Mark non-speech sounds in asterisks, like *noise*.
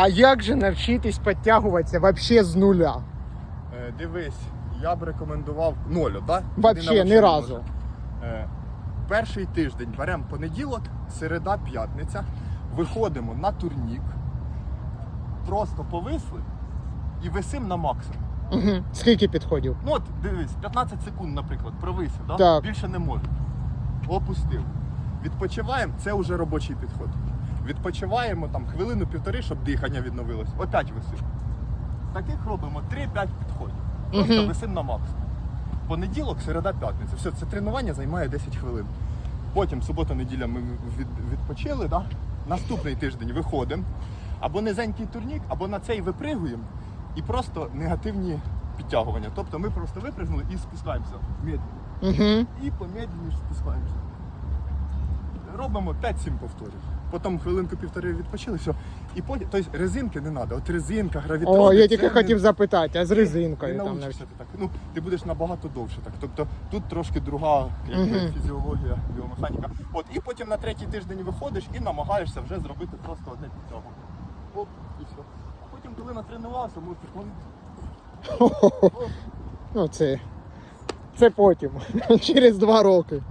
А як же навчитись підтягуватися вообще з нуля? Е, дивись, я б рекомендував нолю, так? Вообще, ні разу. Е, перший тиждень беремо понеділок, середа, п'ятниця, виходимо на турнік, просто повисли і висим на максимум. Угу. Скільки підходів? Ну от дивись, 15 секунд, наприклад, провисив, да? Так. більше не можу. Опустив. Відпочиваємо, це вже робочий підход. Відпочиваємо там хвилину-півтори, щоб дихання відновилось. Опять висим. Таких робимо 3-5 підходів. Просто Мгм. висим на максимум. Понеділок, середа, п'ятниця. Все, це тренування займає 10 хвилин. Потім субота, неділя ми від, відпочили, да? наступний тиждень виходимо. Або низенький турнік, або на цей випригуємо і просто негативні підтягування. Тобто ми просто випригнули і спускаємося медленно. Угу. І помедленніше спускаємося. Робимо 5-7 повторів. Потім хвилинку півтори відпочили, все. І потім, тобто резинки не треба. От резинка, гравітрони. О, я тільки хотів запитати, а з резинкою там научишся ти так. Ну, ти будеш набагато довше так. Тобто тут трошки друга якби, Мгм. фізіологія, біомеханіка. От, і потім на третій тиждень виходиш і намагаєшся вже зробити просто одне підтягування. Оп, і все. А потім, коли натренувався, можеш підходити. *laughs* Ну це. Це потім, *laughs* через два роки.